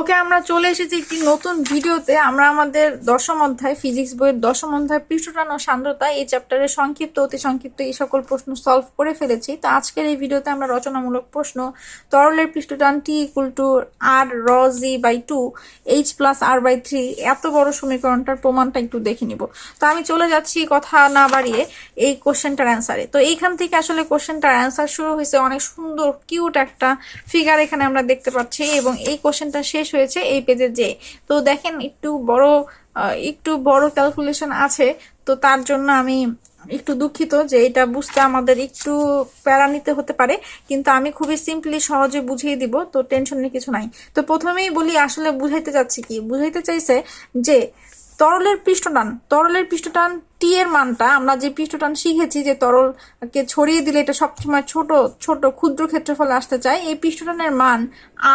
ওকে আমরা চলে এসেছি একটি নতুন ভিডিওতে। আমরা আমাদের দশম অধ্যায়, ফিজিক্স বইয়ের দশম অধ্যায়, পৃষ্ঠটান ও সান্দ্রতা এই চ্যাপ্টারের সংক্ষিপ্ত, অতি সংক্ষিপ্ত এই সকল প্রশ্ন সলভ করে ফেলেছি। তো আজকের এই ভিডিওতে আমরা রচনামূলক প্রশ্ন, তরলের পৃষ্ঠটান টি equal to R rho G by two H plus R by three এত বড় সমীকরণটার প্রমাণটা একটু দেখে নিব। তো আমি চলে যাচ্ছি কথা না বাড়িয়ে এই কোশ্চেনটার অ্যান্সারে তো এইখান থেকে আসলে কোশ্চেনটার অ্যান্সার শুরু হয়েছে। অনেক সুন্দর কিউট একটা ফিগার এখানে আমরা দেখতে পাচ্ছি এবং এই কোশ্চেনটা শেষ হয়েছে এই পেজে যে। তো দেখেন, একটু বড় একটু বড় ক্যালকুলেশন আছে। তো তার জন্য আমি একটু দুঃখিত যে এটা বুঝতে আমাদের একটু প্যারা নিতে হতে পারে। কিন্তু আমি খুবই সিম্পলি সহজে বুঝিয়ে দিব, তো টেনশনের কিছু নাই। তো প্রথমেই বলি, আসলে বুঝাইতে চাচ্ছি কি? বুঝাইতে চাইছে যে তরলের পৃষ্ঠটান তরলের পৃষ্ঠটান টি এর মানটা, আমরা যে পৃষ্ঠটান শিখেছি যে তরলকে ছড়িয়ে দিলে এটা সবসময় ছোট ছোট ক্ষুদ্র ক্ষেত্রফলে আসতে চায়, এই পৃষ্ঠটানের মান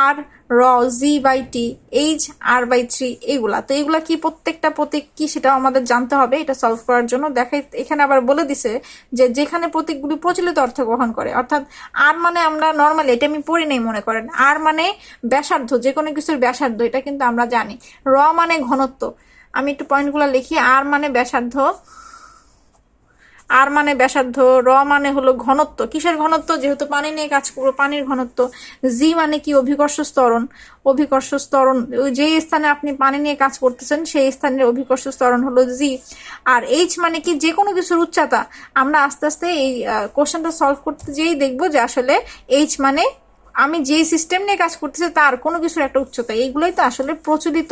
R rho G by T H R by three এগুলা। তো এগুলা কি প্রত্যেকটা প্রতীক কি সেটাও আমাদের জানতে হবে, এটা সলভ করার জন্য। দেখাই এখানে আবার বলে দিছে যে যেখানে প্রতীকগুলি প্রচলিত অর্থ গ্রহণ করে, অর্থাৎ আর মানে আমরা নর্মালি এটা আমি পড়ি নাই, মনে করেন। আর মানে ব্যাসার্ধ যে কোনো কিছুর ব্যাসার্ধ, এটা কিন্তু আমরা জানি। র মানে ঘনত্ব। আমি একটু পয়েন্টগুলো লিখি। আর মানে ব্যাসার্ধ? আর মানে ব্যাসার্ধ, র মানে হলো ঘনত্ব। কিসের ঘনত্ব? যেহেতু পানি নিয়ে কাজ করব, পানির ঘনত্ব। জি মানে কি? অভিকর্ষ স্তরণ অভিকর্ষ স্তরণ যে স্থানে আপনি পানি নিয়ে কাজ করতেছেন, সেই স্থানের অভিকর্ষ স্তরণ হলো জি। আর এইচ মানে কি? যে কোনো কিছুর উচ্চতা। আমরা আস্তে আস্তে এই কোশ্চেনটা সলভ করতে যেয়েই দেখব যে আসলে এইচ মানে আমি যে সিস্টেম নিয়ে কাজ করতেছি, তার কোনো কিছুর একটা উচ্চতা। এইগুলোই তো আসলে প্রচলিত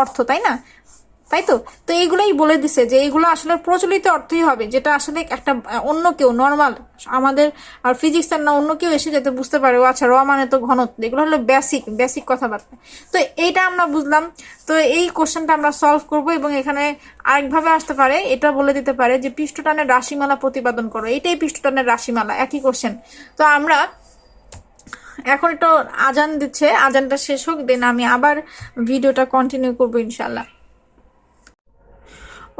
অর্থ, তাই না? তাই তো? তো এইগুলোই বলে দিছে যে এইগুলো আসলে প্রচলিত অর্থই হবে, যেটা আসলে একটা, অন্য কেউ নর্মাল আমাদের আর ফিজিক্স আর না অন্য কেউ এসে যাতে বুঝতে পারে, ও আচ্ছা র মানে তো ঘনত্ব, এগুলো হলো বেসিক বেসিক কথাবার্তা। তো এইটা আমরা বুঝলাম, তো এই কোশ্চেনটা আমরা সলভ করব এবং এখানে আরেকভাবে আসতে পারে, এটা বলে দিতে পারে যে পৃষ্ঠটানের রাশিমালা প্রতিপাদন করো, এটাই পৃষ্ঠটানের রাশিমালা, একই কোশ্চেন তো আমরা এখন একটু আজান দিচ্ছে, আজানটা শেষ হোক দেন আমি আবার ভিডিওটা কন্টিনিউ করব ইনশাল্লাহ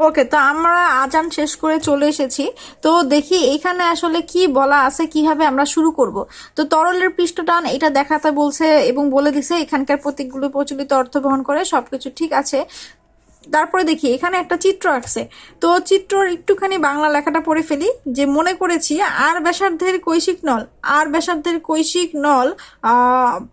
ওকে তো আমরা আজান শেষ করে চলে এসেছি। তো দেখি এখানে আসলে কি বলা আছে, কীভাবে আমরা শুরু করব। তো তরলের পৃষ্ঠটান এটা দেখাতে বলছে এবং বলে দিছে, এখানকার প্রতীকগুলো প্রচলিত অর্থ বহন করে সবকিছু ঠিক আছে। তারপরে দেখি, এখানে একটা চিত্র আঁকছে। তো চিত্রর একটুখানি বাংলা লেখাটা পড়ে ফেলি, যে মনে করেছি, আর ব্যাসার্ধের কৈশিক নল, আর ব্যাসার্ধের কৈশিক নল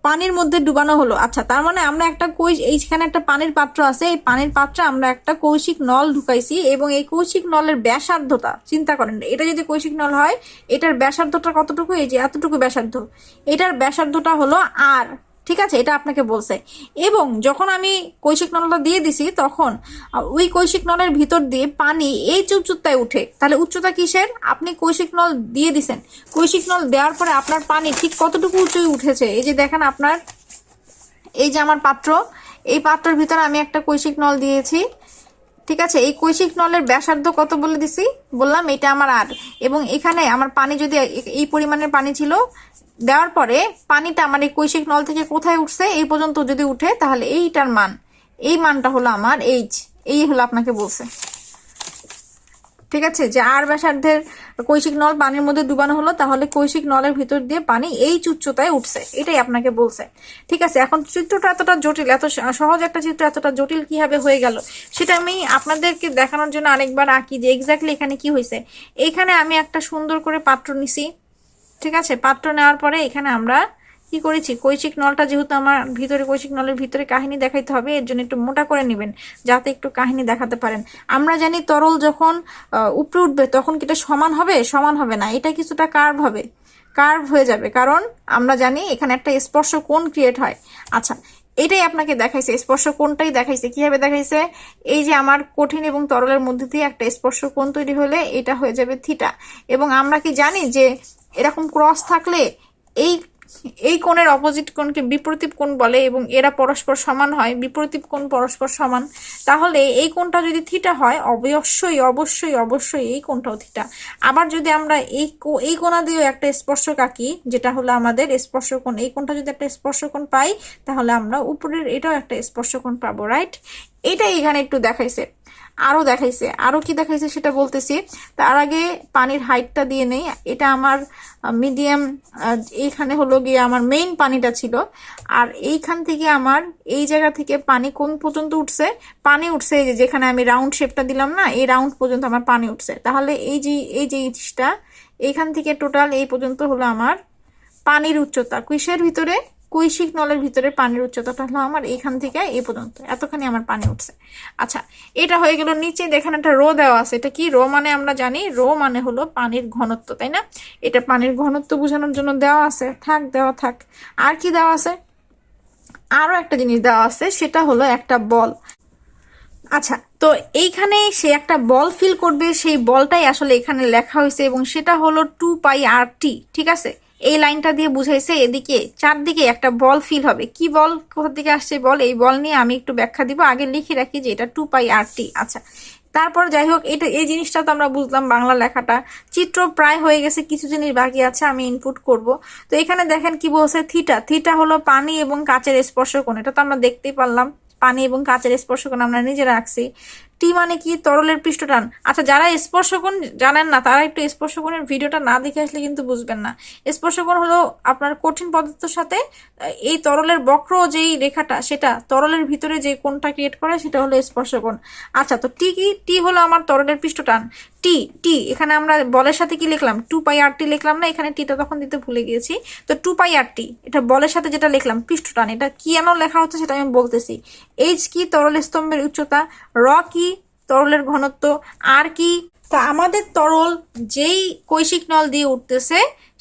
পানির মধ্যে ডুবানো হলো। আচ্ছা তার মানে আমরা একটা কৈশ, এইখানে একটা পানির পাত্র আছে, এই পানির পাত্রে আমরা একটা কৌশিক নল ঢুকাইছি, এবং এই কৌশিক নলের ব্যাসার্ধতা, চিন্তা করেন, এটা যদি কৈশিক নল হয়, এটার ব্যাসার্ধটা কতটুকু? এই যে এতটুকু ব্যাসার্ধ। এটার ব্যাসার্ধটা হলো আর। ঠিক আছে, এটা আপনাকে বলছে। এবং যখন আমি কৈশিক নলটা দিয়ে দিছি, তখন ওই কৈশিক নলের ভিতর দিয়ে পানি এই যে উঠে। তাহলে উচ্চতা কিসের? আপনি কৈশিক নল দিয়ে দিছেন। কৈশিক নল দেওয়ার পরে আপনার পানি ঠিক কতটুকু উঁচুই উঠেছে? এই যে দেখেন আপনার, এই যে আমার পাত্র, এই পাত্রের ভিতরে আমি একটা কৈশিক নল দিয়েছি। ঠিক আছে, এই কৈশিক নলের ব্যাসার্ধ কত বলে দিছি? বললাম, এটা আমার আর। এবং এখানে আমার পানি যদি এই পরিমাণের পানি ছিল দেওয়ার পরে পানিটা আমার এই কৈশিক নল থেকে কোথায় উঠছে এই পর্যন্ত যদি উঠে, তাহলে এইটার মান। এই মানটা হলো আমার এইচ এই হলো আপনাকে বলছে। ঠিক আছে? যে আর ব্যাসার্ধের কৈশিক নল পানির মধ্যে ডুবানো হলো, তাহলে কৈশিক নলের ভিতর দিয়ে পানি এই উচ্চতায় উঠছে। এটাই আপনাকে বলছে। ঠিক আছে? এখন চিত্রটা এতটা জটিল, এত সহজ একটা চিত্র, এতটা জটিল কীভাবে হয়ে গেল, সেটা আমি আপনাদেরকে দেখানোর জন্য আরেকবার আঁকি যে এক্স্যাক্টলি এখানে কি হয়েছে। এখানে আমি একটা সুন্দর করে পাত্র নিছি। ঠিক আছে, পাত্র নেওয়ার পরে এখানে আমরা কি করেছি? কৈশিক নলটা যেহেতু আমার ভিতরে কৈশিক নলের ভিতরে কাহিনী দেখাইতে হবে, এর জন্য একটু মোটা করে নেবেন, যাতে একটু কাহিনী দেখাতে পারেন। আমরা জানি তরল যখন উপরে উঠবে, তখন কি এটা সমান হবে? সমান হবে না। এটা কিছুটা কার্ভ হবে। কার্ভ হয়ে যাবে, কারণ আমরা জানি এখানে একটা স্পর্শ কোণ ক্রিয়েট হয়। আচ্ছা এটাই আপনাকে দেখাইছে। স্পর্শ কোণটাই দেখাইছে। কীভাবে দেখাইছে? এই যে আমার কঠিন এবং তরলের মধ্যে দিয়ে একটা স্পর্শ কোণ তৈরি হলে এটা হয়ে যাবে থিটা এবং আমরা কি জানি যে এরকম ক্রস থাকলে এই এই কোণের অপোজিট কোণকে বিপরীত কোণ বলে এবং এরা পরস্পর সমান হয় বিপরীত কোণ পরস্পর সমান, তাহলে এই কোণটা যদি থিটা হয়, অবশ্যই অবশ্যই অবশ্যই এই কোণটাও থিটা আবার যদি আমরা এই এই কোণা দিয়েও একটা স্পর্শক আঁকি, যেটা হলো আমাদের স্পর্শ কোণ, এই কোণটা যদি একটা স্পর্শ কোণ পাই, তাহলে আমরা উপরের এটাও একটা স্পর্শ কোণ পাবো রাইট এইটাই এখানে একটু দেখাইছে। আরও দেখাইছে, আরও কি দেখাইছে সেটা বলতেছি। তার আগে পানির হাইটটা দিয়ে নেই। এটা আমার মিডিয়াম এইখানে হলো গিয়ে আমার মেইন পানিটা ছিল। আর এইখান থেকে আমার, এই জায়গা থেকে পানি কোন পর্যন্ত উঠছে? পানি উঠছে এই যে, যেখানে আমি রাউন্ড শেপটা দিলাম না, এই রাউন্ড পর্যন্ত আমার পানি উঠছে। তাহলে এই যে এই যে জিনিসটা এইখান থেকে টোটাল এই পর্যন্ত হলো আমার পানির উচ্চতা। কুইশের ভিতরে? কৈশিক নলের ভিতরে পানির উচ্চতাটা হলো আমার এইখান থেকে এই পর্যন্ত, এতখানি আমার পানি উঠছে। আচ্ছা এটা হয়ে গেল নিচে, দেখেন একটা রো দেওয়া আছে। এটা কি রো মানে আমরা জানি? রো মানে হলো পানির ঘনত্ব, তাই না? এটা পানির ঘনত্ব বোঝানোর জন্য দেওয়া আছে। থাক, দেওয়া থাক। আর কি দেওয়া আছে? আরও একটা জিনিস দেওয়া আছে, সেটা হলো একটা বল। আচ্ছা তো এইখানে সে একটা বল ফিল করবে, সেই বলটাই আসলে এখানে লেখা হয়েছে এবং সেটা হলো টু পাই আর টি ঠিক আছে? এই লাইনটা দিয়ে বুঝাইছে এদিকে, চারদিকে একটা বল ফিল হবে। কি বল কোথা থেকে আসছে বল? এই বল নিয়ে আমি একটু ব্যাখ্যা দিব। আগে লিখে রাখি যে এটা টু পাই আর টি আচ্ছা তারপর যাই হোক, এটা, এই জিনিসটা তো আমরা বুঝলাম বাংলা লেখাটা। চিত্র প্রায় হয়ে গেছে, কিছু জিনিস বাকি আছে, আমি ইনপুট করব। তো এখানে দেখেন কি বলছে থিটা থিটা হলো পানি এবং কাচের স্পর্শকোণ এটা তো আমরা দেখতেই পারলাম। পানি এবং কাচের স্পর্শকোণ আমরা নিজেরা রাখছি। টি মানে কি তরলের পৃষ্ঠটান আচ্ছা যারা স্পর্শকোণ জানেন না, তারা একটু স্পর্শকোণের ভিডিওটা না দেখে আসলে কিন্তু বুঝবেন না। স্পর্শকোণ হলো আপনার কঠিন পদার্থের সাথে এই তরলের বক্র যেই রেখাটা, সেটা তরলের ভিতরে যে কোণটা ক্রিয়েট করে, সেটা হলো স্পর্শকোণ। আচ্ছা তো টি কি? টি হলো আমার তরলের পৃষ্ঠটান টি টি, এখানে আমরা বলের সাথে কি লিখলাম? টু পাই আর টি লিখলাম না? এখানে টিটা তখন দিতে ভুলে গিয়েছি। তো টু পাই আর টি, এটা বলের সাথে যেটা লিখলাম পৃষ্ঠটান এটা কি এমন লেখা হচ্ছে সেটা আমি বলতেছি। এইচ কি তরল স্তম্ভের উচ্চতা? র কি তরলের ঘনত্ব আর কি? তা আমাদের তরল যেই কৈশিক নল দিয়ে উঠতেছে,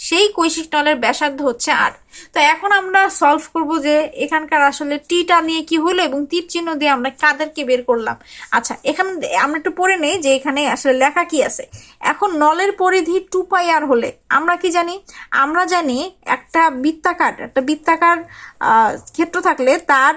সেই কৈশিক নলের ব্যাসার্ধ হচ্ছে আর তো এখন আমরা সলভ করব যে এখানকার আসলে টিটা নিয়ে কি হলো এবং তীর চিহ্ন দিয়ে আমরা কাদেরকে বের করলাম। আচ্ছা এখানে আমরা একটু পড়ে নেই যে এখানে আসলে লেখা কি আছে। এখন নলের পরিধি টু পাই আর হলে আমরা কি জানি? আমরা জানি একটা বৃত্তাকার একটা বৃত্তাকার ক্ষেত্র থাকলে তার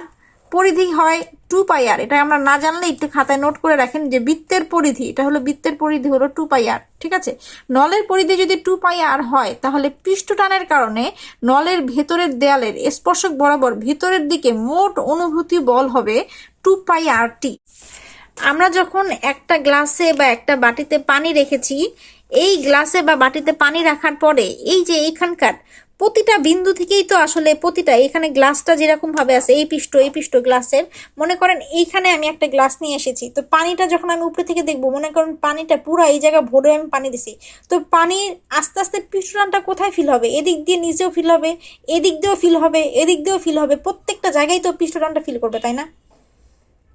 পরিধি হয় টু পাই আর এটা আমরা না জানলে একটু খাতায় নোট করে রাখেন যে বৃত্তের পরিধি, এটা হলো বৃত্তের পরিধি হলো টু পাই আর ঠিক আছে? নলের পরিধি যদি টু পাই আর হয়, তাহলে পৃষ্ঠটানের কারণে নলের ভেতরের দেয়ালের স্পর্শক বরাবর ভেতরের দিকে মোট অনুভূতি বল হবে টু পাই আর টি আমরা যখন একটা গ্লাসে বা একটা বাটিতে পানি রেখেছি, এই গ্লাসে বা বাটিতে পানি রাখার পরে এই যে এইখানকার প্রতিটা বিন্দু থেকেই তো আসলে প্রতিটা, এখানে গ্লাসটা যেরকম ভাবে আছে, এই পৃষ্ঠ এই পৃষ্ঠ গ্লাসের মনে করেন এইখানে আমি একটা গ্লাস নিয়ে এসেছি, তো পানিটা যখন আমি উপরে থেকে দেখব, মনে করেন পানিটা পুরো এই জায়গা ভরে আমি পানি দিছি, তো পানি আস্তে আস্তে পৃষ্ঠটানটা কোথায় ফিল হবে? এদিক দিয়ে নিচেও ফিল হবে, এদিক দিয়েও ফিল হবে, এদিক দিয়েও ফিল হবে, প্রত্যেকটা জায়গায় তো পৃষ্ঠটানটা ফিল করবে, তাই না?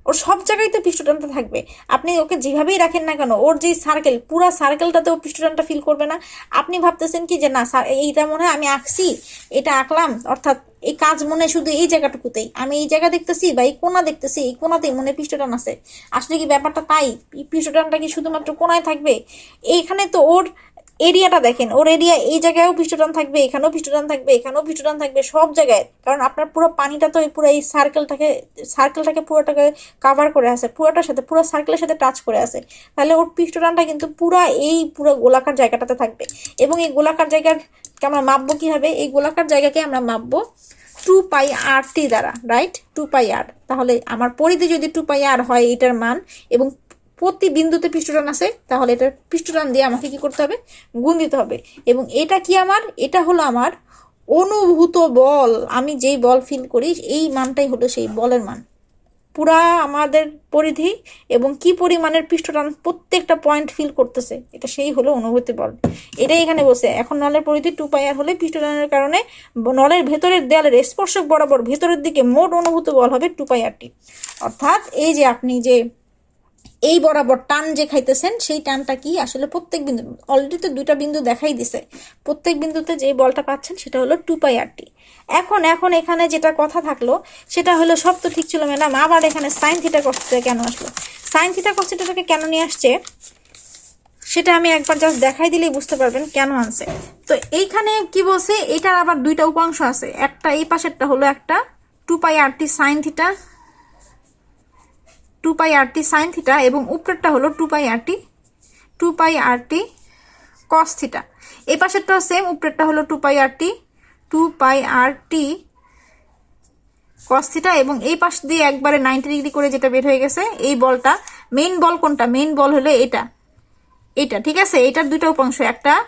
ওর সব জায়গায় তো পৃষ্ঠটানটা থাকবে। আপনি ওকে যেভাবেই রাখেন না কেন, ওর যে সার্কেল পুরো সার্কেলটাতে ও পৃষ্ঠটানটা ফিল করবে না। আপনি ভাবতেছেন কি যে, না এইটা মনে হয় আমি আঁকছি, এটা আঁকলাম, অর্থাৎ এই কাজ মনে শুধু এই জায়গাটুকুতেই। আমি এই জায়গা দেখতেছি বা এই কোনা দেখতেছি, এই কোনাতেই মনে পৃষ্ঠটান আছে। আসলে কি ব্যাপারটা তাই? পৃষ্ঠটানটা কি শুধুমাত্র কোনায় থাকবে? এইখানে তো ওর এরিয়াটা দেখেন, ওর এরিয়া এই জায়গায়ও পৃষ্ঠটান থাকবে, এখানেও পৃষ্ঠটান থাকবে, এখানেও পৃষ্ঠটান থাকবে, সব জায়গায়। কারণ আপনার পুরো পানিটা তো এই পুরো এই সার্কেলটাকে সার্কেলটাকে পুরোটাকে কাভার করে আছে, পুরোটার সাথে, পুরো সার্কেলের সাথে টাচ করে আছে। তাহলে ওর পৃষ্ঠটানটা কিন্তু পুরো এই পুরো গোলাকার জায়গাটাতে থাকবে। এবং এই গোলাকার জায়গাকে আমরা মাপবো কীভাবে? এই গোলাকার জায়গাকে আমরা মাপবো টু পাই আর টি দ্বারা রাইট টু পাই আর তাহলে আমার পরিধি যদি টু পাই আর হয় এটার মান, এবং প্রতি বিন্দুতে পৃষ্ঠটান আছে, তাহলে এটার পৃষ্ঠটান দিয়ে আমাকে কি করতে হবে? গুণ দিতে হবে। এবং এটা কি আমার? এটা হলো আমার অনুভূত বল। আমি যেই বল ফিল করি, এই মানটাই হলো সেই বলের মান। পুরা আমাদের পরিধি এবং কি পরিমাণের পৃষ্ঠটান প্রত্যেকটা পয়েন্ট ফিল করতেছে, এটা সেই হলো অনুভূতি বল। এটাই এখানে বসে এখন নলের পরিধি টু পাই আর হলে পৃষ্ঠটানের কারণে নলের ভেতরের দেয়ালের স্পর্শক বরাবর ভেতরের দিকে মোট অনুভূত বল হবে টু পাই আরটি অর্থাৎ এই যে আপনি যে এই বরাবর টান যে খাইতেছেন, সেই টানটা কি আসলে প্রত্যেক বিন্দু অলরেডি তো দুইটা বিন্দু দেখাই দিছে। প্রত্যেক বিন্দুতে যে বলটা পাচ্ছেন, সেটা হলো টু পাই আর টি। এখন এখন এখানে যেটা কথা থাকল, সেটা হলো সব তো ঠিক ছিল, ম্যাডাম। আবার এখানে সাইন থিটা কষ্টটা কেন আসলো? সাইন থিটা কষ্টটাকে কেন নিয়ে আসছে? সেটা আমি একবার জাস্ট দেখাই দিলেই বুঝতে পারবেন কেন আনছে। তো এইখানে কি বলছে? এটার আবার দুইটা উপাংশ আছে। একটা এই পাশেরটা হলো একটা two pi R T sine theta two pi R T sine theta এবং উপরেরটা হলো টু পাই আর টি পাই আর টি কস থিটা এই পাশেরটাও সেম উপরেরটা হলো টু পাই আর টি পাই আর টি কস্থিটা এবং এই পাশ দিয়ে একবারে নাইনটি ডিগ্রি করে যেটা বের হয়ে গেছে, এই বলটা মেইন বল কোনটা? মেইন বল হলো এটা। এটা, ঠিক আছে? এটার দুইটা উপাংশ, একটা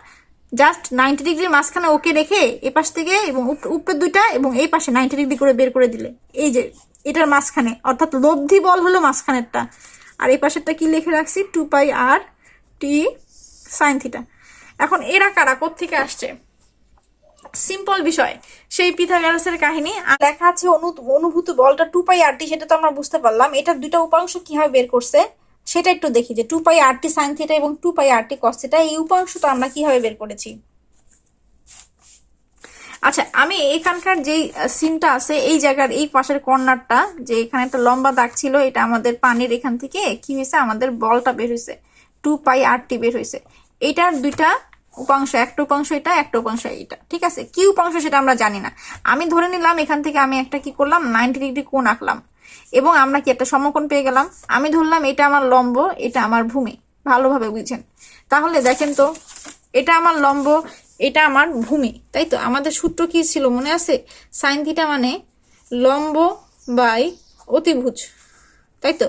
জাস্ট নাইনটি ডিগ্রি মাঝখানে ওকে রেখে এ পাশ থেকে এবং উপ- উপরের দুইটা এবং এই পাশে নাইনটি ডিগ্রি করে বের করে দিলে। এই যে এটার মাঝখানে, অর্থাৎ লব্ধি বল হলো মাঝখানেরটা। আর এই পাশেরটা কি লিখে রাখছি? Two pi R T sine theta. এখন এরা কারা? থেকে আসছে? সিম্পল বিষয়, সেই পিথাগোরাসের কাহিনী। আর দেখা আছে অনু- অনুভূত বলটা টু পাই আর টি, সেটা তো আমরা বুঝতে পারলাম। এটার দুইটা উপাংশ কীভাবে বের করছে, সেটা একটু দেখি যে two pi R T sine theta এবং two pi R T cos theta, এই উপাংশটা আমরা কীভাবে বের করেছি? আচ্ছা আমি এখানকার যেই সিনটা আছে, এই জায়গার এই পাশের কর্নারটা, যে এখানে একটা লম্বা দাগ ছিল, এটা আমাদের পানির এখান থেকে কি হয়েছে, আমাদের বলটা বের হয়েছে। টু পাই আর টি বের হয়েছে। এটার দুইটা উপাংশ, একটা উপাংশ এটা, একটা উপাংশ এটা ঠিক আছে? কি উপাংশ সেটা আমরা জানি না। আমি ধরে নিলাম, এখান থেকে আমি একটা কি করলাম, নাইনটি ডিগ্রি কোণ আঁকলাম। এবং আমরা কি একটা সমকোণ পেয়ে গেলাম। আমি ধরলাম, এটা আমার লম্ব, এটা আমার ভূমি। ভালোভাবে বুঝছেন তাহলে দেখেন তো, এটা আমার লম্ব এটা আমার ভূমি, তাই তো? আমাদের সূত্র কি ছিল মনে আছে? সাইন থিটা মানে লম্ব বাই অতিভুজ, তাই তো?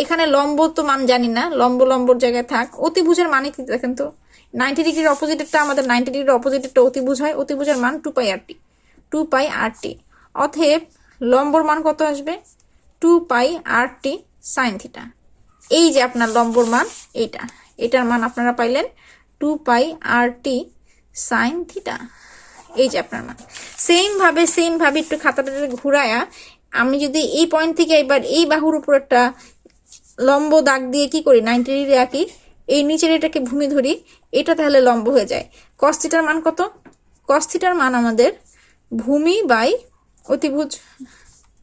এখানে লম্ব তো মান জানি না, লম্ব লম্বর জায়গায় থাক। অতিভুজের মানে কি দেখেন তো? নাইনটি ডিগ্রির অপোজিটেরটা আমাদের নাইনটি ডিগ্রির অপোজিটেরটা অতিভুজ হয়, অতিভুজের মান টু পাই আর টি পাই আর টি অতএব লম্বর মান কত আসবে? Two pi R T sine theta এই যে আপনার লম্বর মান, এইটা। এটার মান আপনারা পাইলেন two pi R T sine theta এই যে আপনার মান। সেম ভাবে সেম ভাবে একটু খাতাটা ঘুরায়া, আমি যদি এই পয়েন্ট থেকে এবার এই বাহুর উপর একটা লম্ব দাগ দিয়ে কি করি? নাইনটি ডিগ্রি আঁকি, এই নিচের এটাকে ভূমি ধরি, এটা তাহলে লম্ব হয়ে যায়। কস্তিটার মান কত? কস্তিটার মান আমাদের ভূমি বাই অতিভুজ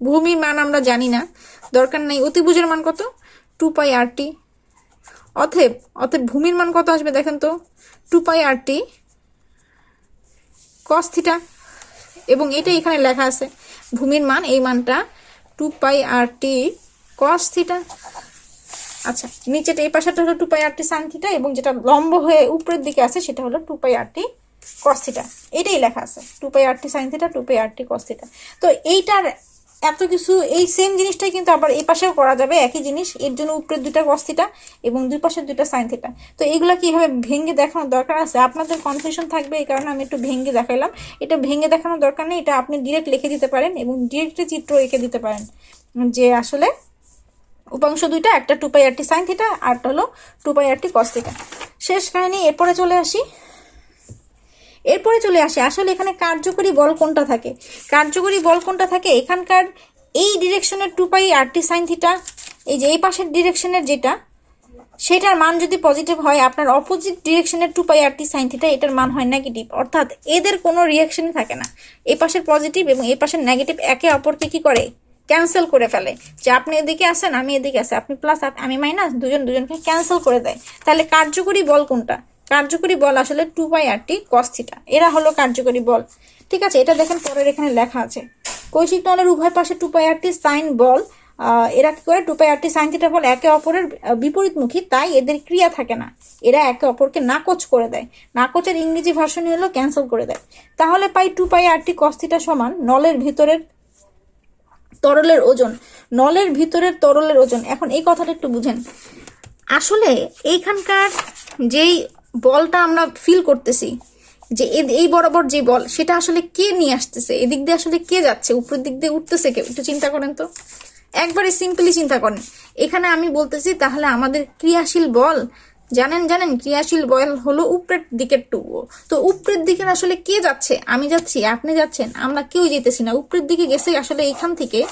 ভূমির মান আমরা জানি না, দরকার নাই। অতিভুজের মান কত? টু পাই আর টি অথেব অতএব ভূমির মান কত আসবে দেখেন তো? Two pi R T cos theta এবং এটা এখানে লেখা আছে, ভূমির মান, এই মানটা two pi R T cos theta আচ্ছা নিচেটা, এই পাশেটা হলো two pi R T sine theta এবং যেটা লম্ব হয়ে উপরের দিকে আছে, সেটা হলো two pi R T cos theta এটাই লেখা আছে two pi R T sine theta two pi R T cos theta তো এইটার এত কিছু, এই সেম জিনিসটাই কিন্তু আবার এই পাশেও করা যাবে, একই জিনিস, এর জন্য উপরের দুইটা কস থিটা এবং দুই পাশের দুইটা সাইন থিটা তো এইগুলো কীভাবে ভেঙে দেখানোর দরকার আছে? আপনাদের কনফিউশন থাকবে, এই কারণে আমি একটু ভেঙে দেখাইলাম। এটা ভেঙে দেখানোর দরকার নেই, এটা আপনি ডিরেক্ট লিখে দিতে পারেন এবং ডিরেক্ট চিত্র এঁকে দিতে পারেন। যে আসলে উপাংশ দুইটা, একটা two pi R T sine theta আরটা হলো two pi R T cos theta শেষ কাহিনী, এরপরে চলে আসি। এরপরে চলে আসে, আসলে এখানে কার্যকরী বল কোনটা থাকে? কার্যকরী বল কোনটা থাকে? এখানকার এই ডিরেকশনের two pi R T sine theta এই যে এই পাশের ডিরেকশনের যেটা, সেটার মান যদি পজিটিভ হয়, আপনার opposite ডিরেকশনের two pi R T sine theta এটার মান হয় নেগেটিভ অর্থাৎ এদের কোনো রিয়াকশনই থাকে না। এই পাশের পজিটিভ এবং এই পাশের নেগেটিভ একে অপরকে কি করে? ক্যান্সেল করে ফেলে। যে আপনি এদিকে আসেন আমি এদিকে আসি আপনি প্লাস আমি মাইনাস দুজন দুজনকে ক্যান্সেল করে দেয়। তাহলে কার্যকরী বল কোনটা? কার্যকরী বল আসলে two pi R T cos theta এরা হলো কার্যকরী বল। ঠিক আছে, এটা দেখেন পরের এখানে লেখা আছে। কৈশিক নলের উভয় পাশে two pi R T sign বল এরা কি করে? Two pi R T sine theta বল একে অপরের বিপরীতমুখী, তাই এদের ক্রিয়া থাকে না। এরা একে অপরকে নাকচ করে দেয়। নাকচের ইংরেজি ভাষণই হলো ক্যান্সেল করে দেয়। তাহলে পাই two pi R T cos theta সমান নলের ভিতরের তরলের ওজন। নলের ভিতরের তরলের ওজন। এখন এই কথাটা একটু বুঝেন। আসলে এইখানকার যেই বলটা আমরা ফিল করতেছি যে এই বরাবর যে বল, সেটা আসলে কে নিয়ে আসতেছে? এদিক দিয়ে আসলে কে যাচ্ছে? উপরের দিক দিয়ে উঠতেছে কেউ? একটু চিন্তা করেন তো। একবারে সিম্পলি চিন্তা করেন। এখানে আমি বলতেছি, তাহলে আমাদের ক্রিয়াশীল বল, জানেন জানেন, ক্রিয়াশীল বল হলো উপরের দিকের টুকু। তো উপরের দিকে আসলে কে যাচ্ছে? আমি যাচ্ছি, আপনি যাচ্ছেন, আমরা কেউ যেতেছি না। উপরের দিকে গেছে আসলে এখান থেকে,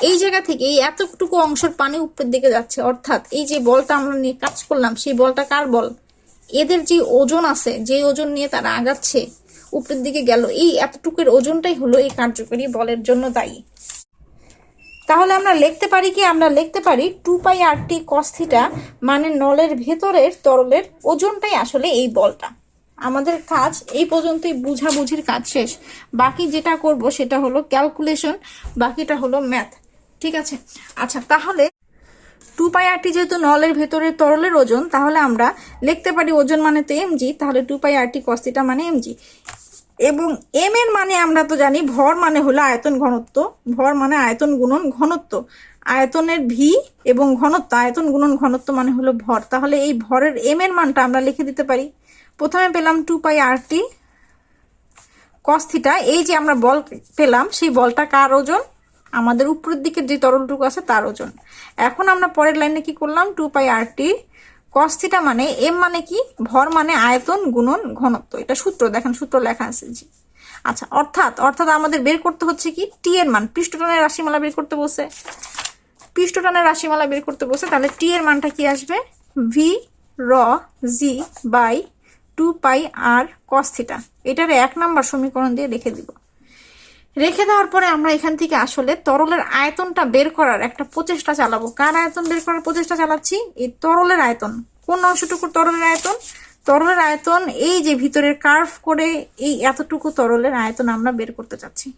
এই জায়গা থেকে, এই এতটুকু অংশের পানি উপরের দিকে যাচ্ছে। অর্থাৎ এই যে বলটা আমরা নিয়ে কাজ করলাম, সেই বলটা কার বল? এদের যে ওজন আছে, যে ওজন নিয়ে তারা আগাচ্ছে, উপরের দিকে গেল, এই এতটুকুর ওজনটাই হলো এই কার্যকরী বলের জন্য দায়ী। তাহলে আমরা লিখতে পারি কি? আমরা লিখতে পারি টু পাই আর টি কস্থিটা মানে নলের ভেতরের তরলের ওজনটাই আসলে এই বলটা। আমাদের কাজ এই পর্যন্তই বুঝাবুঝির কাজ শেষ। বাকি যেটা করব সেটা হলো ক্যালকুলেশন বাকিটা হলো ম্যাথ ঠিক আছে? আচ্ছা তাহলে টু পাই আরটি যেহেতু নলের ভেতরের তরলের ওজন, তাহলে আমরা লিখতে পারি ওজন মানে তো এমজি তাহলে টু পাই আরটি কস্তিটা মানে এমজি এবং এম এর মানে আমরা তো জানি ভর মানে হলো আয়তন ঘনত্ব, ভর মানে আয়তন গুণন ঘনত্ব। আয়তনের ভি এবং ঘনত্ব, আয়তন গুণন ঘনত্ব মানে হলো ভর। তাহলে এই ভরের এম এর মানটা আমরা লিখে দিতে পারি। প্রথমে পেলাম টু পাই আর টি কস্থিটা এই যে আমরা বল পেলাম, সেই বলটা কার ওজন? আমাদের উপরের দিকে যে তরলটুকু আছে তার ওজন। এখন আমরা পরের লাইনে কি করলাম? টু পাই আর টি কস্থিটা মানে এম মানে কি? ভর মানে আয়তন গুণন ঘনত্ব। এটা সূত্র, দেখেন সূত্র লেখা আছে জি। আচ্ছা অর্থাৎ অর্থাৎ আমাদের বের করতে হচ্ছে কি? টি এর মান। পৃষ্ঠটানের রাশিমালা বের করতে বসে পৃষ্ঠটানের রাশিমালা বের করতে বসে তাহলে টি এর মানটা কি আসবে? ভি র জি বাই টু পাই আর কস্থিটা এটার এক নাম্বার সমীকরণ দিয়ে রেখে দিব। রেখে দেওয়ার পরে আমরা এখান থেকে আসলে তরলের আয়তনটা বের করার একটা প্রচেষ্টা চালাবো। কার আয়তন বের করার প্রচেষ্টা চালাচ্ছি? এই তরলের আয়তন। কোন অংশটুকু তরলের আয়তন? তরলের আয়তন এই যে ভিতরের কার্ভ করে এই এতটুকু তরলের আয়তন আমরা বের করতে চাচ্ছি।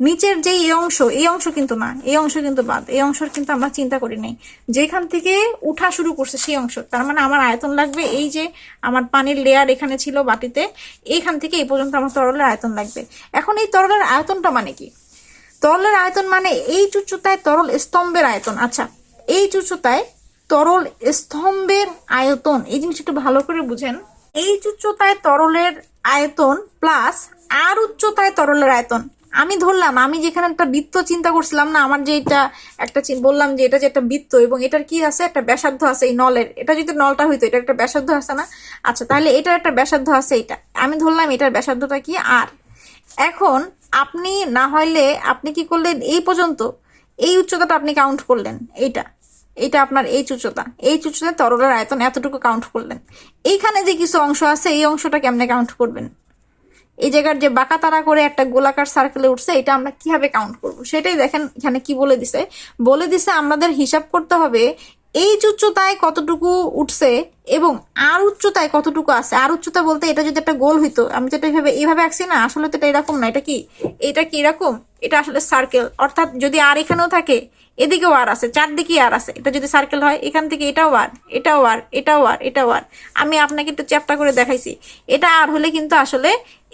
নিচের যে এই অংশ এই অংশ কিন্তু না, এই অংশ কিন্তু বাদ, এই অংশের কিন্তু আমরা চিন্তা করি নাই। যেখান থেকে উঠা শুরু করছে সেই অংশ, তার মানে আমার আয়তন লাগবে এই যে আমার পানির লেয়ার এখানে ছিল বাটিতে, এইখান থেকে এই পর্যন্ত আমার তরলের আয়তন লাগবে। এখন এই তরলের আয়তনটা মানে কি? তরলের আয়তন মানে এই উচ্চতায় তরল স্তম্ভের আয়তন। আচ্ছা এই উচ্চতায় তরল স্তম্ভের আয়তন, এই জিনিসটা একটু ভালো করে বুঝেন। এই উচ্চতায় তরলের আয়তন প্লাস আর উচ্চতায় তরলের আয়তন। আমি ধরলাম, আমি যেখানে একটা বৃত্ত চিন্তা করছিলাম না, আমার যে এটা একটা বললাম যে এটা যে একটা বৃত্ত এবং এটার কি আছে? একটা ব্যাসার্ধ আছে এই নলের। এটা যদি নলটা হইতো, এটা একটা ব্যাসার্ধ আছে না? আচ্ছা তাহলে এটার একটা ব্যাসার্ধ আছে এটা আমি ধরলাম এটার ব্যাসার্ধটা কি? আর। এখন আপনি না হইলে আপনি কি করলেন? এই পর্যন্ত এই উচ্চতাটা আপনি কাউন্ট করলেন, এইটা। এইটা আপনার এই উচ্চতা। এই উচ্চতা তরলের আয়তন এতটুকু কাউন্ট করলেন। এইখানে যে কিছু অংশ আছে, এই অংশটা কেমনে কাউন্ট করবেন? এই জায়গার যে বাঁকা তারা করে একটা গোলাকার সার্কেলে উঠছে, এটা আমরা কীভাবে কাউন্ট করব? সেটাই দেখেন এখানে কি বলে দিছে। বলে দিছে, আমাদের হিসাব করতে হবে এই উচ্চতায় কতটুকু উঠছে এবং আর উচ্চতায় কতটুকু আছে? আর উচ্চতা বলতে এটা যদি একটা গোল হইতো, আমি যেটা এইভাবে এইভাবে আঁকছি না, আসলে তো এটা এরকম না, এটা কি? এটা কি এরকম? এটা আসলে সার্কেল অর্থাৎ যদি আর এখানেও থাকে, এদিকেও আর আছে চারদিকে আর আছে, এটা যদি সার্কেল হয়, এখান থেকে এটাও আর এটাও আর এটাও আর এটাও আর। আমি আপনাকে একটু চ্যাপ্টা করে দেখাইছি। এটা আর হলে কিন্তু আসলে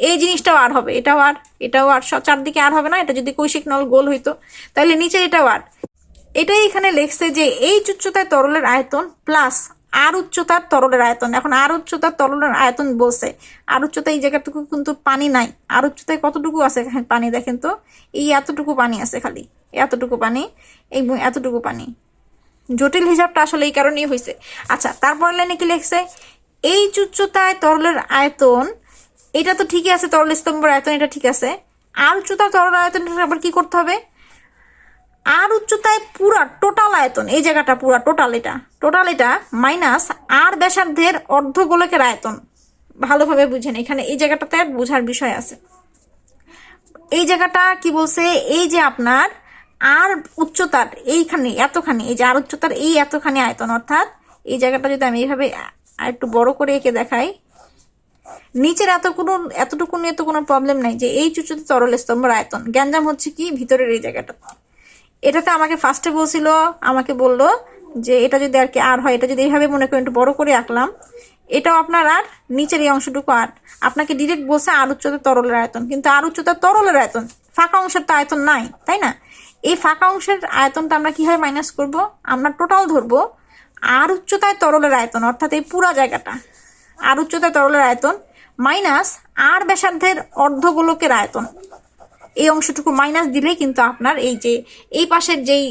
এই জিনিসটাও আর হবে, এটাও আর এটাও আর চারদিকে আর হবে না, এটা যদি কৈশিক নল গোল হইতো, তাহলে নিচে এটাও আর। এটাই এখানে লেখছে যে এই উচ্চতায় তরলের আয়তন প্লাস আর উচ্চতার তরলের আয়তন। এখন আর উচ্চতার তরলের আয়তন বলছে। আর উচ্চতায় এই জায়গাটুকু কিন্তু পানি নাই। আর উচ্চতায় কতটুকু আছে পানি দেখেন তো? এই এতটুকু পানি আছে খালি। এতটুকু পানি, এই এতটুকু পানি। জটিল হিসাবটা আসলে এই কারণেই হয়েছে আচ্ছা তারপর লাইনে কি লিখছে? এই উচ্চতায় তরলের আয়তন, এটা তো ঠিকই আছে তরল স্তম্ভের আয়তন, এটা ঠিক আছে। আর উচ্চতার তরল আয়তনটা আবার কি করতে হবে? আর উচ্চতায় পুরা টোটাল আয়তন, এই জায়গাটা পুরা টোটাল এটা। টোটাল এটা মাইনাস আর ব্যাসার্ধের অর্ধ গোলকের আয়তন। ভালোভাবে বুঝেন, এখানে এই জায়গাটাতে বোঝার বিষয় আছে। এই জায়গাটা কি বলছে? এই যে আপনার আর উচ্চতার এইখানে, এতখানি, এই যে আর উচ্চতার এই এতখানি আয়তন, অর্থাৎ এই জায়গাটা যদি আমি এইভাবে একটু বড় করে এঁকে দেখাই, নিচের এত কোনো, এতটুকু নিয়ে তো কোনো প্রবলেম নাই যে এই উচ্চতা তরল স্তম্ভের আয়তন। গ্যাঞ্জাম হচ্ছে কি? ভিতরের এই জায়গাটা এটাতে আমাকে ফার্স্টে বলছিল, আমাকে বলল যে এটা যদি আর কি আর হয়, এটা যদি এইভাবে মনে করেন একটু বড় করে আঁকলাম, এটাও আপনার আর নিচের এই অংশটুকু আর। আপনাকে ডিরেক্ট বলছে আর উচ্চতা তরলের আয়তন, কিন্তু আর উচ্চতা তরলের আয়তন, ফাঁকা অংশের তো আয়তন নাই, তাই না? এই ফাঁকা অংশের আয়তনটা আমরা কীভাবে মাইনাস করব? আমরা টোটাল ধরবো আর উচ্চতায় তরলের আয়তন, অর্থাৎ এই পুরা জায়গাটা, আর উচ্চতায় তরলের আয়তন মাইনাস আর ব্যাসার্ধের অর্ধগোলকের আয়তন। এই অংশটুকু মাইনাস দিলেই কিন্তু আপনার এই যে, এই পাশের যেই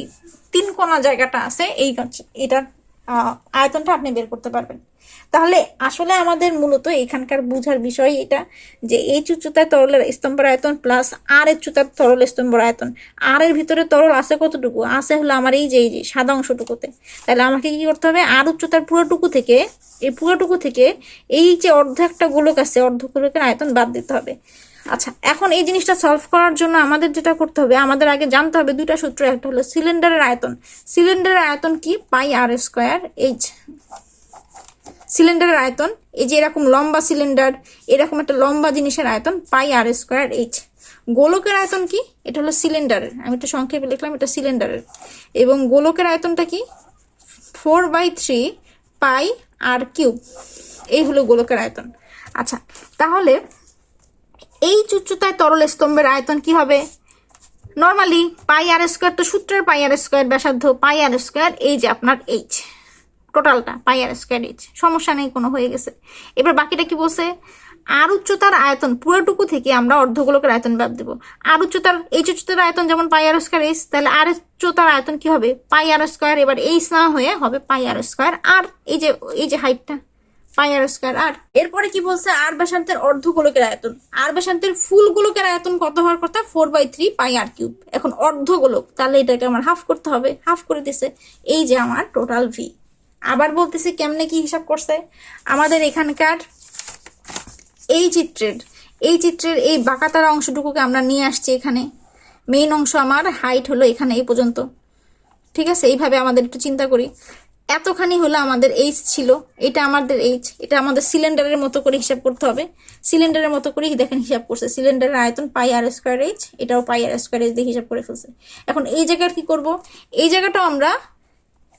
তিন কোনা জায়গাটা আছে, এই এটার আয়তনটা আপনি বের করতে পারবেন। তাহলে আসলে আমাদের মূলত এখানকার বুঝার বিষয় এটা যে এই উচ্চতায় তরলের স্তম্ভের আয়তন প্লাস আর এর উচ্চতার তরল স্তম্ভের আয়তন। আর এর ভিতরে তরল আছে কতটুকু? আছে হলো আমার এই যে এই যে সাদা অংশটুকুতে। তাহলে আমাকে কি করতে হবে? আর উচ্চতার পুরোটুকু থেকে, এই পুরোটুকু থেকে এই যে অর্ধ একটা গোলক আছে, অর্ধ গোলকের আয়তন বাদ দিতে হবে। আচ্ছা এখন এই জিনিসটা সলভ করার জন্য আমাদের যেটা করতে হবে, আমাদের আগে জানতে হবে দুইটা সূত্র, একটা হলো সিলিন্ডারের আয়তন। সিলিন্ডারের আয়তন কি? Pi R square H. সিলিন্ডারের আয়তন, এই যে এরকম লম্বা সিলিন্ডার, এরকম একটা লম্বা জিনিসের আয়তন, পাই আর স্কোয়ার এইচ। গোলকের আয়তন কি? এটা হলো সিলিন্ডারের। আমি একটা সংক্ষেপে লিখলাম, এটা সিলিন্ডারের। এবং গোলকের আয়তনটা কি? Four by three pi R cube. এই হলো গোলকের আয়তন। আচ্ছা তাহলে এই উচ্চতায় তরল স্তম্ভের আয়তন কি হবে? নর্মালি পাই আর স্কোয়ার তো সূত্রের পাই আর স্কোয়ার ব্যাসার্ধ পাই আর স্কোয়ার এই যে আপনার এইচ টোটালটা পাই আর স্কোয়ার এইচ সমস্যা নেই, কোনো হয়ে গেছে। এবার বাকিটা কি বলছে? আর উচ্চতার আয়তন, পুরোটুকু থেকে আমরা অর্ধগোলকের আয়তন বাদ দেবো। আর উচ্চতার এইচ উচ্চতার আয়তন যেমন পাই আর স্কোয়ার এইচ তাহলে আর উচ্চতার আয়তন কি হবে? পাই আর স্কোয়ার এবার এইচ না হয়ে হবে পাই আর স্কোয়ার আর এই যে এই যে হাইটটা পাই আর স্কোয়ার। আর এরপরে কি বলছে? আর ব্যাসার্ধের অর্ধগোলকের আয়তন। আর ব্যাসার্ধের ফুল গোলকের আয়তন কত হওয়ার কথা? Four by three pi R cube এখন অর্ধগোলক, তাহলে এটাকে আমার হাফ করতে হবে। হাফ করে দিছে এই যে আমার টোটাল ভি আবার বলতেছি কেমনে কি হিসাব করছে? আমাদের এখানকার এই চিত্রের এই চিত্রের এই বাঁকাতারা অংশটুকুকে আমরা নিয়ে আসছি এখানে। মেইন অংশ আমার হাইট হলো এখানে এই পর্যন্ত। ঠিক আছে? এইভাবে আমাদের একটু চিন্তা করি। এতখানি হলো আমাদের এইচ ছিল। এটা আমাদের এইচ এটা আমাদের সিলিন্ডারের মতো করে হিসাব করতে হবে। সিলিন্ডারের মতো করে দেখেন হিসাব করছে। সিলিন্ডারের আয়তন পাই আর স্কোয়ার এইচ এটাও পাই আর স্কোয়ার এইচ দিয়ে হিসাব করে ফেলছে। এখন এই জায়গার কি করব? এই জায়গাটাও আমরা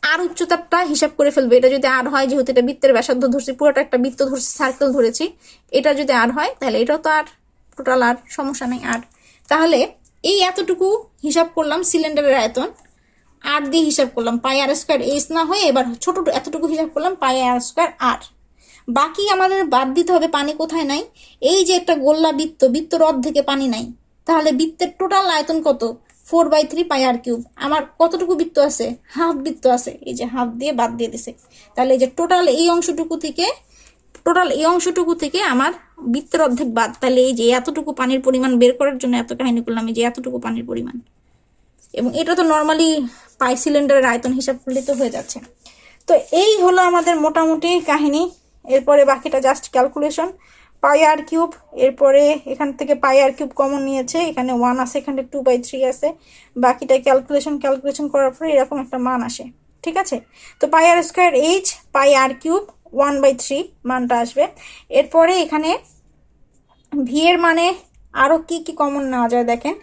আর উচ্চতাটা হিসাব করে ফেলব। এটা যদি আর হয়, যেহেতু এটা বৃত্তের ব্যাসার্ধ ধরছি, পুরোটা একটা বৃত্ত ধরছি সার্কেল ধরেছি, এটা যদি আর হয়, তাহলে এটাও তো আর টোটাল আর সমস্যা নেই আর তাহলে এই এতটুকু হিসাব করলাম সিলিন্ডারের আয়তন। আর দিয়ে হিসাব করলাম, পাই আর স্কোয়ার এইচ না হয়ে এবার ছোট এতটুকু হিসাব করলাম, পাই আর স্কোয়ার আর বাকি আমাদের বাদ দিতে হবে পানি কোথায় নাই? এই যে একটা গোল্লা বৃত্ত বৃত্ত বৃত্তর অর্ধেকে পানি নাই। তাহলে বৃত্তের টোটাল আয়তন কত? Four by three pi R cube আমার কতটুকু বৃত্ত আছে? হাফ বৃত্ত আছে। এই যে হাফ দিয়ে বাদ দিয়ে দিছে। তাহলে এই যে টোটাল এই অংশটুকু থেকে টোটাল এই অংশটুকু থেকে আমার বৃত্তের অর্ধেক বাদ। তাহলে এই যে এতটুকু পানির পরিমাণ বের করার জন্য এত কাহিনী করলাম, এই যে এতটুকু পানির পরিমাণ। এবং এটা তো নর্মালি পাই সিলিন্ডারের আয়তন হিসাব করলে তো হয়ে যাচ্ছে। তো এই হলো আমাদের মোটামুটি কাহিনী। এরপরে বাকিটা just calculation pi R cube এরপরে এখান থেকে পাই আর কিউব কমন নিয়েছে। এখানে ওয়ান আছে, এখানে টু বাই থ্রি আছে। বাকিটা ক্যালকুলেশন ক্যালকুলেশন করার পরে এরকম একটা মান আসে। ঠিক আছে? তো pi R square H pi R cube one by three মানটা আসবে। এরপরে এখানে ভি এর মানে আরও কি কি কমন নেওয়া যায় দেখেন?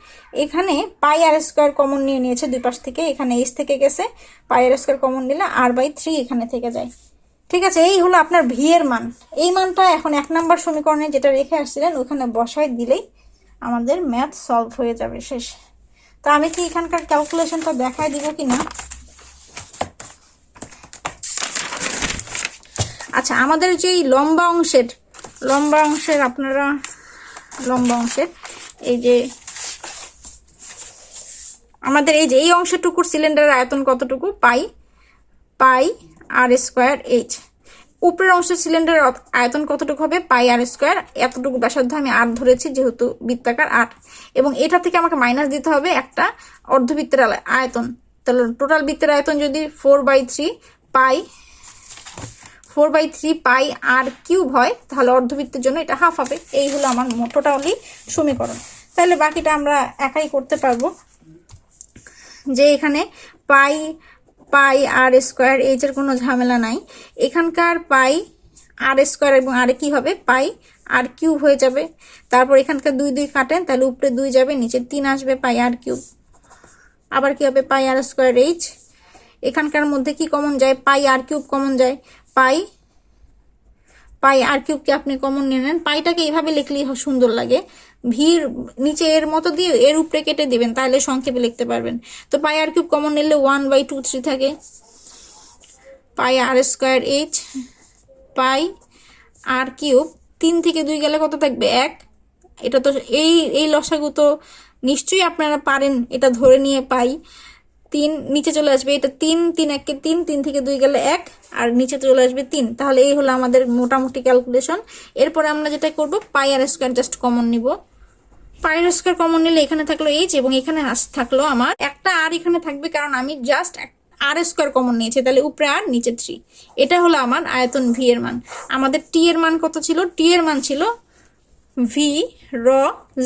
এখানে পাই আর স্কোয়ার কমন নিয়ে নিয়েছে দুই পাশ থেকে, এখানে এইচ থেকে গেছে। পাই আর স্কোয়ার কমন নিলে আর বাই থ্রি এখানে থেকে যায়। ঠিক আছে, এই হলো আপনার ভি এর মান। এই মানটা এখন এক নম্বর সমীকরণে যেটা রেখে আসছিলেন, ওখানে বসায় দিলেই আমাদের ম্যাথ সলভ হয়ে যাবে শেষ। তা আমি কি এখানকার ক্যালকুলেশনটা দেখায় দিব কি না আচ্ছা আমাদের যেই লম্বা অংশের লম্বা অংশের আপনারা লম্বা অংশের এই যে আমাদের এই যে এই অংশটুকুর সিলিন্ডারের আয়তন কতটুকু? Pi pi R square H. উপরের অংশের সিলিন্ডারের আয়তন কতটুকু হবে? Pi R square. এতটুকু ব্যাসার্ধ আমি আট ধরেছি, যেহেতু বৃত্তাকার আট। এবং এটা থেকে আমাকে মাইনাস দিতে হবে একটা অর্ধবৃত্তের আয়তন। তাহলে টোটাল বৃত্তের আয়তন যদি four by three pi four by three pi R cube হয়, তাহলে অর্ধবৃত্তের জন্য এটা হাফ হবে। এই হলো আমার টোটালি সমীকরণ। তাহলে বাকিটা আমরা একাই করতে পারব। যে এখানে পাই পাই আর স্কোয়ার এইচের কোনো ঝামেলা নাই। এখানকার পাই, আর স্কোয়ার এবং আর কি হবে? পাই আর কিউব হয়ে যাবে। তারপর এখানকার দুই দুই কাটেন, তাহলে উপরে দুই যাবে, নিচে তিন আসবে পাই আর কিউব। আবার কি হবে? Pi R square, H. এখানকার মধ্যে কি কমন যায়? পাই আর কিউব কমন যায়। পাই? পাই আর কিউবকে আপনি কমন নিয়ে নেন? পাইটাকে এইভাবে লিখলেই সুন্দর লাগে। ভিড় নিচে এর মতো দিয়ে এর উপরে কেটে দিবেন, তাহলে সংক্ষেপে লিখতে পারবেন। তো পাই আর কিউব কমন নিলে ওয়ান বাই টু থ্রি থাকে। Pi R square H pi R cube, তিন থেকে দুই গেলে কত থাকবে? এক। এটা তো এই এই লসাগু তো নিশ্চয়ই আপনারা পারেন, এটা ধরে নিয়ে পাই। তিন, নিচে চলে আসবে এটা তিন তিন একে তিন তিন থেকে দুই গেলে এক, আর নিচে চলে আসবে তিন। তাহলে এই হলো আমাদের মোটামুটি ক্যালকুলেশন এরপরে আমরা যেটা করব pi R square just common নিব। পাই আর স্কোয়ার কমন নিলে এখানে থাকল এইচ এবং এখানে থাকল আমার। একটা আর এখানে থাকবে কারণ আমি জাস্ট আর স্কোয়ার কমন নিয়েছি, তাহলে উপরে আর নিচে থ্রি এটা হলো আমার আয়তন ভি এর মান। আমাদের টি এর মান কত ছিল? টি এর মান ছিল ভি র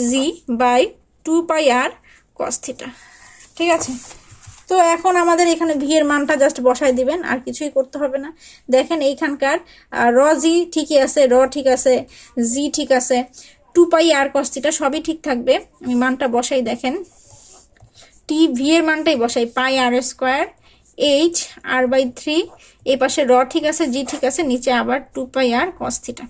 G by two pi R cos theta ঠিক আছে? তো এখন আমাদের এখানে ভিয়ের মানটা জাস্ট বসাই দিবেন, আর কিছুই করতে হবে না। দেখেন এইখানকার র জি ঠিকই আছে, র ঠিক আছে, জি ঠিক আছে, টু পাই আর কস্তিটা সবই ঠিক থাকবে। আমি মানটা বসাই, দেখেন। টি ভি এর মানটাই বসাই, pi R square H R by three এই পাশে র ঠিক আছে, জি ঠিক আছে, নিচে আবার two pi R cos theta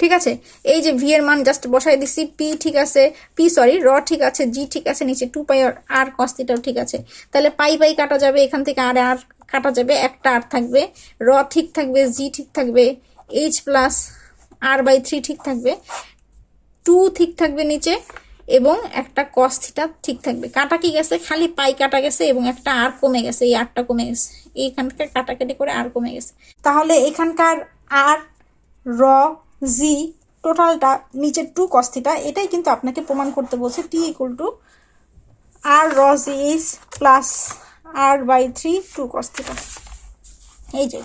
ঠিক আছে? এই যে ভি এর মান জাস্ট বসাই দিচ্ছি পি ঠিক আছে পি সরি র ঠিক আছে জি ঠিক আছে, নিচে টু পাই আর কস থিটাও ঠিক আছে। তাহলে পাই পাই কাটা যাবে, এখান থেকে আর আর কাটা যাবে, একটা আর থাকবে র ঠিক থাকবে জি ঠিক থাকবে H plus R by three ঠিক থাকবে টু ঠিক থাকবে নিচে এবং একটা কস ঠিক থাকবে। কাটা কি গেছে? খালি পাই কাটা গেছে এবং একটা আর কমে গেছে, এই আরটা কমে গেছে। এইখানকার কাটাকাটি করে আর কমে গেছে। তাহলে এখানকার আর র জি টোটালটা নিচের টু কস থিটা এটাই কিন্তু আপনাকে প্রমাণ করতে বলছে টি ইকুয়াল টু আর রস H plus R by three two cos theta এই যে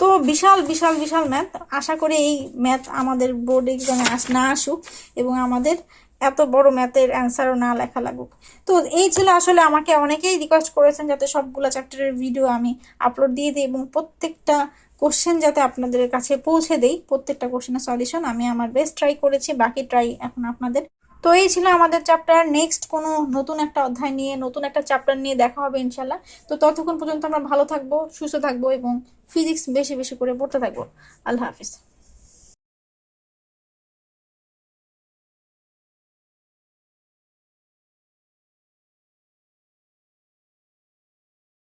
তো বিশাল বিশাল বিশাল ম্যাথ আশা করি এই ম্যাথ আমাদের বোর্ড এক্সামে আস, না আসুক এবং আমাদের এত বড় ম্যাথের অ্যান্সারও না লেখা লাগুক। তো এই ছিল আসলে আমাকে অনেকেই রিকোয়েস্ট করেছেন যাতে সবগুলো চ্যাপ্টারের ভিডিও আমি আপলোড দিয়ে দিই এবং প্রত্যেকটা কোশ্চেন যাতে আপনাদের কাছে পৌঁছে দেই, প্রত্যেকটা কোশ্চেনের সলিউশন আমি আমার বেস্ট ট্রাই করেছি, বাকি ট্রাই এখন আপনাদের। তো এই ছিল আমাদের চ্যাপ্টার নেক্সট কোনো নতুন একটা অধ্যায় নিয়ে, নতুন একটা চ্যাপ্টার নিয়ে দেখা হবে ইনশাল্লাহ তো ততক্ষণ পর্যন্ত আমরা ভালো থাকব, সুস্থ থাকব এবং ফিজিক্স বেশি বেশি করে পড়তে থাকব। আল্লাহ হাফিজ।